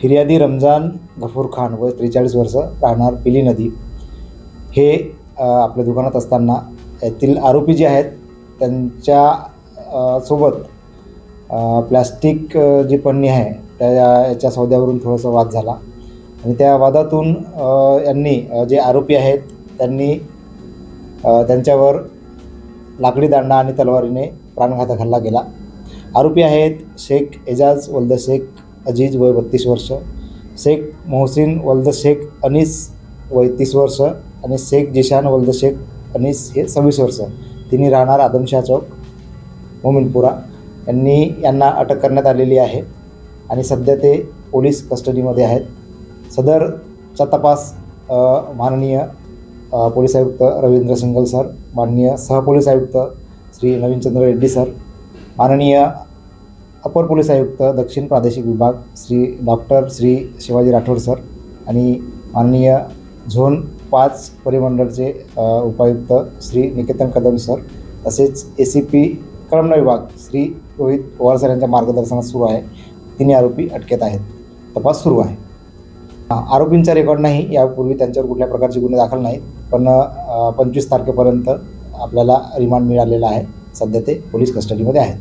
फिर्यादी रमजान गफूर खान वय त्रेचाळीस वर्ष राहणार पिली नदी. हे आपल्या दुकानात असताना यातील आरोपी जे आहेत त्यांच्यासोबत प्लॅस्टिक जी पन्नी आहे त्या याच्या सौद्यावरून थोडासा वाद झाला. आणि त्या वादातून यांनी जे आरोपी आहेत त्यांनी त्यांच्यावर लाकडी दांडा आणि तलवारीने प्राणघातक हल्ला केला. आरोपी आहेत शेख एजाज वल्द शेख अजीज वय बत्तीस वर्ष शेख मोहसिन वल्द शेख अनीस वय तीस वर्ष आणि शेख जिशान वल्द शेख अनीस हे सव्वीस वर्ष. तिन्ही राहणार आदमशाह चौक मोमिनपुरा. यांनी यांना अटक करण्यात आलेली आहे आणि सध्या ते पोलीस कस्टडीमध्ये आहेत. सदरचा तपास माननीय पोलीस आयुक्त रवींद्र सिंगल सर माननीय सहपोलीस आयुक्त श्री नवीनचंद्र रेड्डी सर माननीय अपर पोलीस आयुक्त दक्षिण प्रादेशिक विभाग श्री डॉक्टर श्री शिवाजी राठोड सर आणि माननीय झोन पाच परिमंडळचे उपायुक्त श्री निकेतन कदम सर तसेच ए सी पी कळमना विभाग श्री रोहित पवार सर यांच्या मार्गदर्शनात सुरू आहे. तिन्ही आरोपी अटकेत आहेत. तपास सुरू आहे. आरोपींचा रेकॉर्ड नाही यापूर्वी त्यांच्यावर कुठल्या प्रकारचे गुन्हे दाखल नाहीत पण पंचवीस तारखेपर्यंत आपल्याला रिमांड मिळालेला आहे. सध्या ते पोलीस कस्टडीमध्ये आहेत.